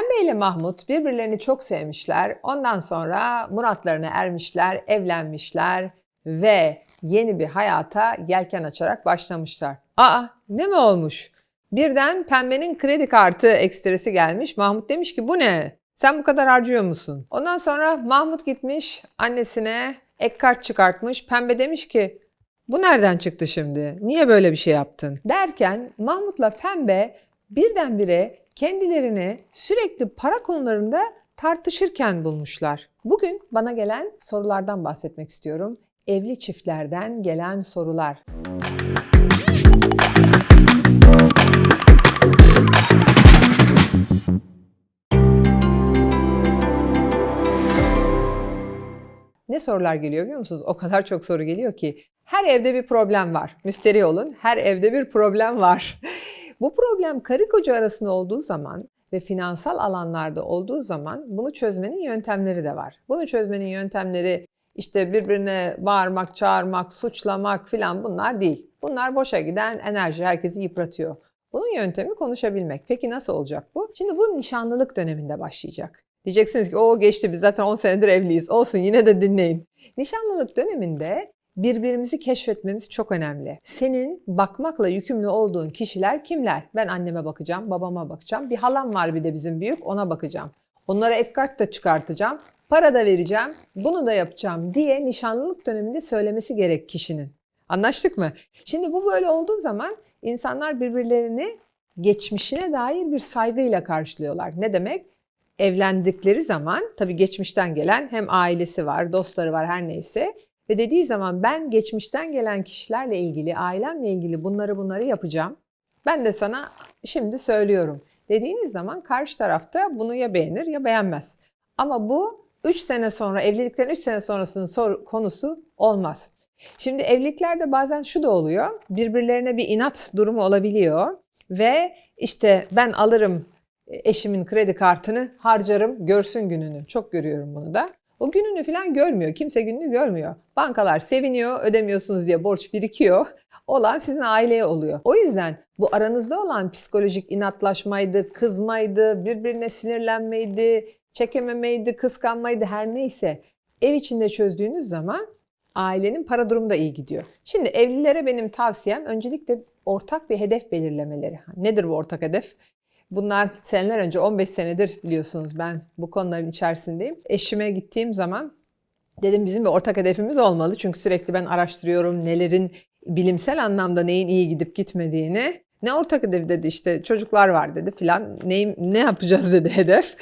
Pembe ile Mahmut birbirlerini çok sevmişler. Ondan sonra muratlarına ermişler, evlenmişler ve yeni bir hayata yelken açarak başlamışlar. Aa ne mi olmuş? Birden Pembe'nin kredi kartı ekstresi gelmiş. Mahmut demiş ki bu ne? Sen bu kadar harcıyor musun? Ondan sonra Mahmut gitmiş annesine ek kart çıkartmış. Pembe demiş ki bu nereden çıktı şimdi? Niye böyle bir şey yaptın? Derken Mahmut'la Pembe birdenbire kendilerini sürekli para konularında tartışırken bulmuşlar. Bugün bana gelen sorulardan bahsetmek istiyorum. Evli çiftlerden gelen sorular. Ne sorular geliyor biliyor musunuz? O kadar çok soru geliyor ki. Her evde bir problem var. Müsteri olun. Her evde bir problem var. Bu problem karı koca arasında olduğu zaman ve finansal alanlarda olduğu zaman bunu çözmenin yöntemleri de var. Bunu çözmenin yöntemleri işte birbirine bağırmak, çağırmak, suçlamak filan bunlar değil. Bunlar boşa giden enerji herkesi yıpratıyor. Bunun yöntemi konuşabilmek. Peki nasıl olacak bu? Şimdi bu nişanlılık döneminde başlayacak. Diyeceksiniz ki o geçti biz zaten 10 senedir evliyiz. Olsun yine de dinleyin. Nişanlılık döneminde birbirimizi keşfetmemiz çok önemli. Senin bakmakla yükümlü olduğun kişiler kimler? Ben anneme bakacağım, babama bakacağım. Bir halam var bir de bizim büyük ona bakacağım. Onlara ek kart da çıkartacağım. Para da vereceğim, bunu da yapacağım diye nişanlılık döneminde söylemesi gerek kişinin. Anlaştık mı? Şimdi bu böyle olduğu zaman insanlar birbirlerini geçmişine dair bir saygıyla karşılıyorlar. Ne demek? Evlendikleri zaman tabii geçmişten gelen hem ailesi var, dostları var her neyse ve dediği zaman ben geçmişten gelen kişilerle ilgili, ailemle ilgili bunları bunları yapacağım. Ben de sana şimdi söylüyorum. Dediğiniz zaman karşı tarafta bunu ya beğenir ya beğenmez. Ama bu 3 sene sonra, evlilikten 3 sene sonrasının sor, konusu olmaz. Şimdi evliliklerde bazen şu da oluyor. Birbirlerine bir inat durumu olabiliyor. Ve işte ben alırım eşimin kredi kartını harcarım görsün gününü. Çok görüyorum bunu da. O gününü falan görmüyor. Kimse gününü görmüyor. Bankalar seviniyor, ödemiyorsunuz diye borç birikiyor. Olan sizin aileye oluyor. O yüzden bu aranızda olan psikolojik inatlaşmaydı, kızmaydı, birbirine sinirlenmeydi, çekememeydi, kıskanmaydı her neyse ev içinde çözdüğünüz zaman ailenin para durumu da iyi gidiyor. Şimdi evlilere benim tavsiyem öncelikle ortak bir hedef belirlemeleri. Nedir bu ortak hedef? Bunlar seneler önce 15 senedir biliyorsunuz ben bu konuların içerisindeyim. Eşime gittiğim zaman dedim bizim bir ortak hedefimiz olmalı. Çünkü sürekli ben araştırıyorum nelerin bilimsel anlamda neyin iyi gidip gitmediğini. Ne ortak hedef dedi işte çocuklar var dedi filan ne, ne yapacağız dedi hedef.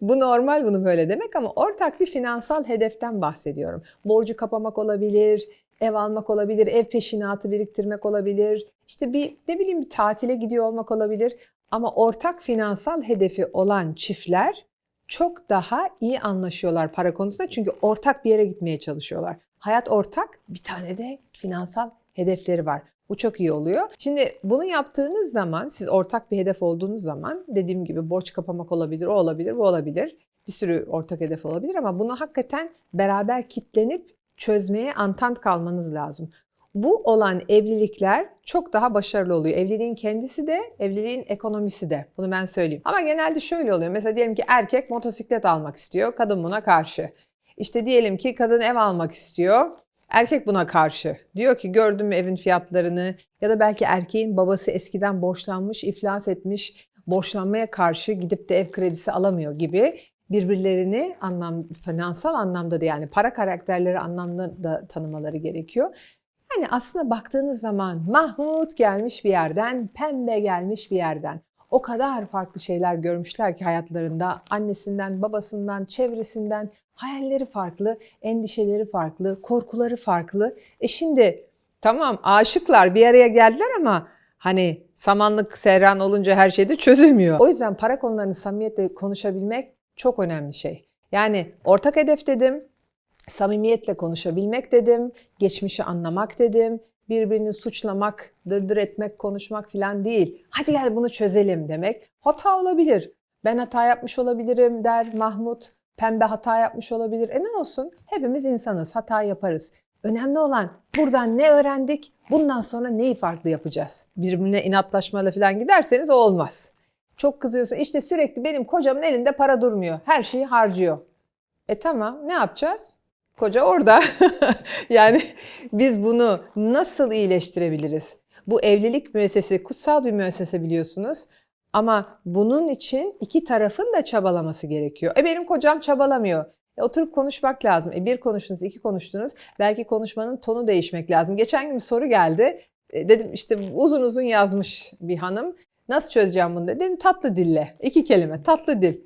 Bu normal bunu böyle demek ama ortak bir finansal hedeften bahsediyorum. Borcu kapamak olabilir, ev almak olabilir, ev peşinatı biriktirmek olabilir. İşte bir ne bileyim bir tatile gidiyor olmak olabilir. Ama ortak finansal hedefi olan çiftler çok daha iyi anlaşıyorlar para konusunda çünkü ortak bir yere gitmeye çalışıyorlar. Hayat ortak, bir tane de finansal hedefleri var. Bu çok iyi oluyor. Şimdi bunu yaptığınız zaman, siz ortak bir hedef olduğunuz zaman dediğim gibi borç kapamak olabilir, o olabilir, bu olabilir. Bir sürü ortak hedef olabilir ama bunu hakikaten beraber kitlenip çözmeye antant kalmanız lazım. Bu olan evlilikler çok daha başarılı oluyor. Evliliğin kendisi de, evliliğin ekonomisi de. Bunu ben söyleyeyim. Ama genelde şöyle oluyor. Mesela diyelim ki erkek motosiklet almak istiyor, kadın buna karşı. İşte diyelim ki kadın ev almak istiyor, erkek buna karşı. Diyor ki gördün mü evin fiyatlarını ya da belki erkeğin babası eskiden borçlanmış, iflas etmiş, borçlanmaya karşı gidip de ev kredisi alamıyor gibi birbirlerini anlam finansal anlamda da yani para karakterleri anlamda da tanımaları gerekiyor. Yani aslında baktığınız zaman Mahmut gelmiş bir yerden, Pembe gelmiş bir yerden. O kadar farklı şeyler görmüşler ki hayatlarında annesinden, babasından, çevresinden hayalleri farklı, endişeleri farklı, korkuları farklı. E şimdi tamam aşıklar bir araya geldiler ama hani samanlık seyran olunca her şey de çözülmüyor. O yüzden para konularını samimiyetle konuşabilmek çok önemli şey. Yani ortak hedef dedim, samimiyetle konuşabilmek dedim, geçmişi anlamak dedim, birbirini suçlamak, dırdır etmek, konuşmak falan değil. Hadi gel bunu çözelim demek. Hata olabilir. Ben hata yapmış olabilirim der Mahmut. Pembe hata yapmış olabilir. E ne olsun? Hepimiz insanız, hata yaparız. Önemli olan buradan ne öğrendik, bundan sonra neyi farklı yapacağız? Birbirine inatlaşmayla falan giderseniz o olmaz. Çok kızıyorsun. İşte sürekli benim kocamın elinde para durmuyor. Her şeyi harcıyor. E tamam ne yapacağız? Koca orada. yani biz bunu nasıl iyileştirebiliriz? Bu evlilik müessesesi kutsal bir müessese biliyorsunuz. Ama bunun için iki tarafın da çabalaması gerekiyor. E benim kocam çabalamıyor. E oturup konuşmak lazım. E bir konuştunuz, iki konuştunuz. Belki konuşmanın tonu değişmek lazım. Geçen gün bir soru geldi. E dedim işte uzun uzun yazmış bir hanım. Nasıl çözeceğim bunu dedim. Tatlı dille. İki kelime. Tatlı dil.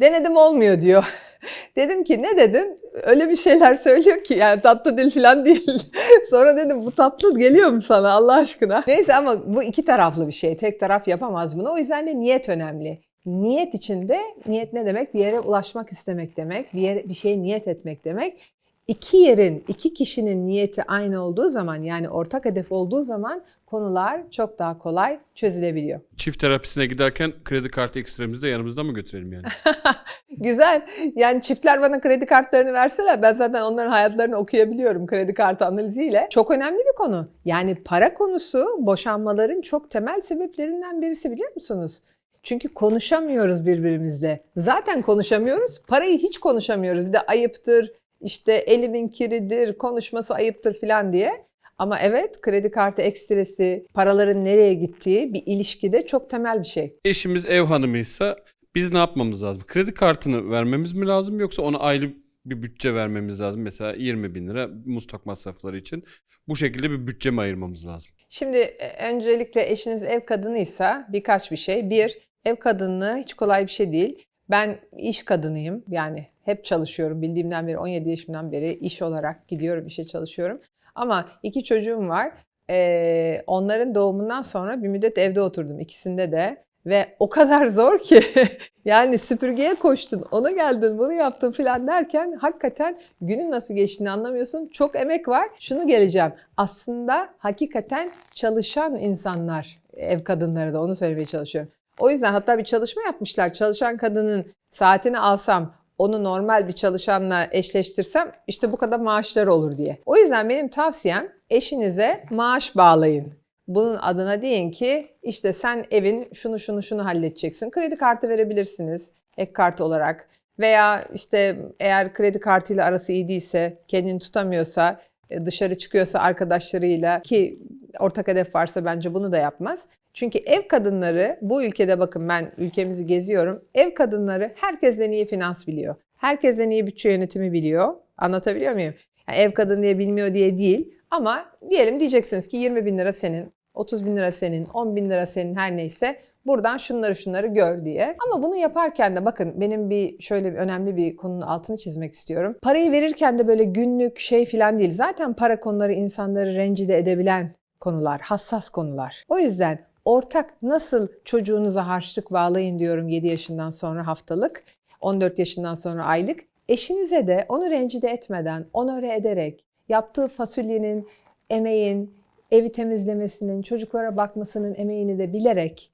Denedim olmuyor diyor. dedim ki ne dedin? Öyle bir şeyler söylüyor ki yani tatlı dil falan değil. Sonra dedim bu tatlı geliyor mu sana Allah aşkına? Neyse ama bu iki taraflı bir şey. Tek taraf yapamaz bunu. O yüzden de niyet önemli. Niyet içinde niyet ne demek? Bir yere ulaşmak istemek demek. Bir yere bir şeye niyet etmek demek. İki yerin, iki kişinin niyeti aynı olduğu zaman yani ortak hedef olduğu zaman konular çok daha kolay çözülebiliyor. Çift terapisine giderken kredi kartı ekstremizi de yanımızda mı götürelim yani? Güzel. Yani çiftler bana kredi kartlarını verseler ben zaten onların hayatlarını okuyabiliyorum kredi kartı analiziyle. Çok önemli bir konu. Yani para konusu boşanmaların çok temel sebeplerinden birisi biliyor musunuz? Çünkü konuşamıyoruz birbirimizle. Zaten konuşamıyoruz. Parayı hiç konuşamıyoruz. Bir de ayıptır, işte elimin kiridir, konuşması ayıptır falan diye. Ama evet kredi kartı ekstresi, paraların nereye gittiği bir ilişkide çok temel bir şey. Eşimiz ev hanımıysa biz ne yapmamız lazım? Kredi kartını vermemiz mi lazım yoksa ona ayrı bir bütçe vermemiz lazım? Mesela 20 bin lira mutfak masrafları için bu şekilde bir bütçe mi ayırmamız lazım? Şimdi e, öncelikle eşiniz ev kadınıysa birkaç bir şey. Bir, ev kadınlığı hiç kolay bir şey değil. Ben iş kadınıyım. Yani hep çalışıyorum. Bildiğimden beri 17 yaşımdan beri iş olarak gidiyorum, işe çalışıyorum. Ama iki çocuğum var. Ee, onların doğumundan sonra bir müddet evde oturdum ikisinde de. Ve o kadar zor ki yani süpürgeye koştun, ona geldin, bunu yaptın filan derken hakikaten günün nasıl geçtiğini anlamıyorsun. Çok emek var. Şunu geleceğim. Aslında hakikaten çalışan insanlar, ev kadınları da onu söylemeye çalışıyorum. O yüzden hatta bir çalışma yapmışlar. Çalışan kadının saatini alsam, onu normal bir çalışanla eşleştirsem işte bu kadar maaşları olur diye. O yüzden benim tavsiyem eşinize maaş bağlayın. Bunun adına deyin ki işte sen evin şunu şunu şunu halledeceksin. Kredi kartı verebilirsiniz ek kartı olarak. Veya işte eğer kredi kartıyla arası iyi değilse, kendini tutamıyorsa, dışarı çıkıyorsa arkadaşlarıyla ki ortak hedef varsa bence bunu da yapmaz. Çünkü ev kadınları bu ülkede bakın ben ülkemizi geziyorum. Ev kadınları herkesten iyi finans biliyor. Herkesten iyi bütçe yönetimi biliyor. Anlatabiliyor muyum? Yani ev kadın diye bilmiyor diye değil. Ama diyelim diyeceksiniz ki 20 bin lira senin, 30 bin lira senin, 10 bin lira senin her neyse buradan şunları şunları gör diye. Ama bunu yaparken de bakın benim bir şöyle bir önemli bir konunun altını çizmek istiyorum. Parayı verirken de böyle günlük şey filan değil. Zaten para konuları insanları rencide edebilen konular, hassas konular. O yüzden ortak nasıl çocuğunuza harçlık bağlayın diyorum 7 yaşından sonra haftalık, 14 yaşından sonra aylık. Eşinize de onu rencide etmeden, onore ederek, yaptığı fasulyenin, emeğin, evi temizlemesinin, çocuklara bakmasının emeğini de bilerek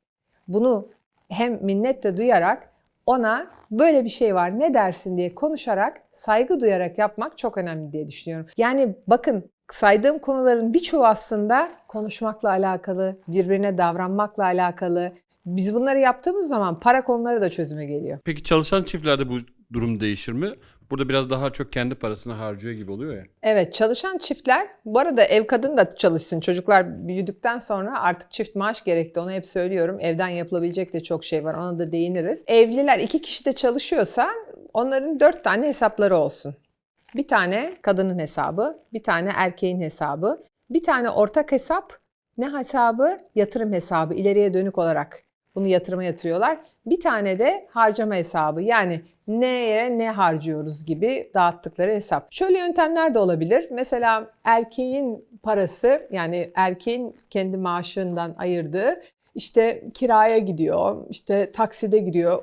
bunu hem minnetle duyarak ona böyle bir şey var ne dersin diye konuşarak, saygı duyarak yapmak çok önemli diye düşünüyorum. Yani bakın saydığım konuların birçoğu aslında konuşmakla alakalı, birbirine davranmakla alakalı. Biz bunları yaptığımız zaman para konuları da çözüme geliyor. Peki çalışan çiftlerde bu durum değişir mi? Burada biraz daha çok kendi parasını harcıyor gibi oluyor ya. Evet çalışan çiftler bu arada ev kadın da çalışsın. Çocuklar büyüdükten sonra artık çift maaş gerekti. Onu hep söylüyorum. Evden yapılabilecek de çok şey var. Ona da değiniriz. Evliler iki kişi de çalışıyorsa onların dört tane hesapları olsun. Bir tane kadının hesabı, bir tane erkeğin hesabı, bir tane ortak hesap. Ne hesabı? Yatırım hesabı. ileriye dönük olarak bunu yatırıma yatırıyorlar. Bir tane de harcama hesabı. Yani neye ne harcıyoruz gibi dağıttıkları hesap. Şöyle yöntemler de olabilir. Mesela erkeğin parası yani erkeğin kendi maaşından ayırdığı işte kiraya gidiyor, işte takside giriyor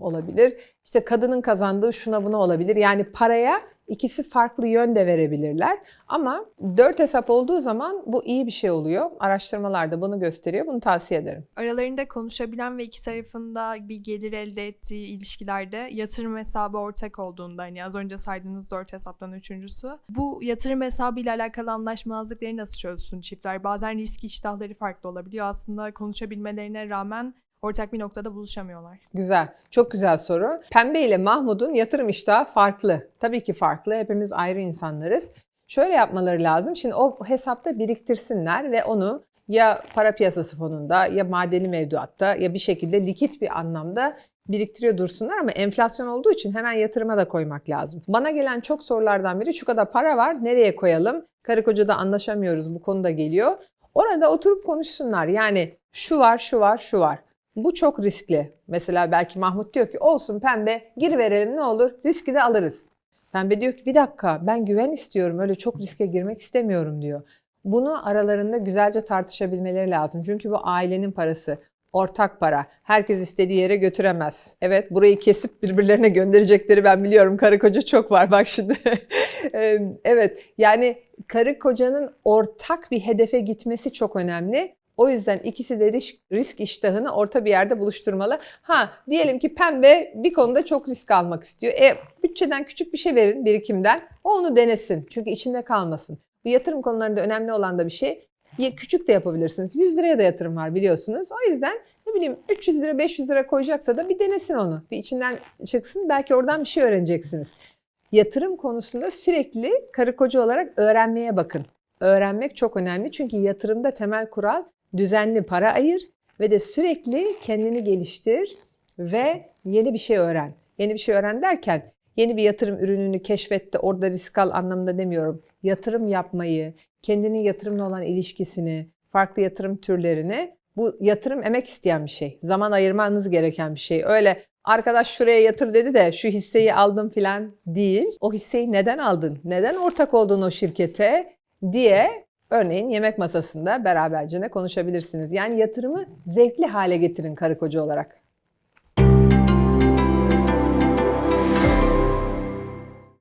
olabilir. İşte kadının kazandığı şuna buna olabilir. Yani paraya ikisi farklı yön de verebilirler. Ama dört hesap olduğu zaman bu iyi bir şey oluyor. Araştırmalar da bunu gösteriyor. Bunu tavsiye ederim. Aralarında konuşabilen ve iki tarafında bir gelir elde ettiği ilişkilerde yatırım hesabı ortak olduğunda hani az önce saydığınız dört hesaptan üçüncüsü. Bu yatırım hesabı ile alakalı anlaşmazlıkları nasıl çözsün çiftler? Bazen risk iştahları farklı olabiliyor. Aslında konuşabilmelerine rağmen ortak bir noktada buluşamıyorlar. Güzel. Çok güzel soru. Pembe ile Mahmut'un yatırım iştahı farklı. Tabii ki farklı. Hepimiz ayrı insanlarız. Şöyle yapmaları lazım. Şimdi o hesapta biriktirsinler ve onu ya para piyasası fonunda ya madeni mevduatta ya bir şekilde likit bir anlamda biriktiriyor dursunlar ama enflasyon olduğu için hemen yatırıma da koymak lazım. Bana gelen çok sorulardan biri şu kadar para var nereye koyalım? Karı koca da anlaşamıyoruz bu konuda geliyor. Orada oturup konuşsunlar. Yani şu var, şu var, şu var. Bu çok riskli. Mesela belki Mahmut diyor ki olsun pembe gir verelim ne olur riski de alırız. Pembe diyor ki bir dakika ben güven istiyorum öyle çok riske girmek istemiyorum diyor. Bunu aralarında güzelce tartışabilmeleri lazım. Çünkü bu ailenin parası. Ortak para. Herkes istediği yere götüremez. Evet burayı kesip birbirlerine gönderecekleri ben biliyorum. Karı koca çok var bak şimdi. Evet yani karı kocanın ortak bir hedefe gitmesi çok önemli. O yüzden ikisi de risk, risk iştahını orta bir yerde buluşturmalı. Ha diyelim ki pembe bir konuda çok risk almak istiyor. E bütçeden küçük bir şey verin birikimden. O onu denesin. Çünkü içinde kalmasın. Bu yatırım konularında önemli olan da bir şey. Küçük de yapabilirsiniz. 100 liraya da yatırım var biliyorsunuz. O yüzden ne bileyim 300 lira 500 lira koyacaksa da bir denesin onu. Bir içinden çıksın. Belki oradan bir şey öğreneceksiniz. Yatırım konusunda sürekli karı koca olarak öğrenmeye bakın. Öğrenmek çok önemli çünkü yatırımda temel kural düzenli para ayır ve de sürekli kendini geliştir ve yeni bir şey öğren. Yeni bir şey öğren derken yeni bir yatırım ürününü keşfette orada risk al anlamında demiyorum. Yatırım yapmayı, kendinin yatırımla olan ilişkisini, farklı yatırım türlerini bu yatırım emek isteyen bir şey. Zaman ayırmanız gereken bir şey. Öyle arkadaş şuraya yatır dedi de şu hisseyi aldım filan değil. O hisseyi neden aldın? Neden ortak oldun o şirkete diye örneğin yemek masasında beraberce konuşabilirsiniz. Yani yatırımı zevkli hale getirin karı koca olarak.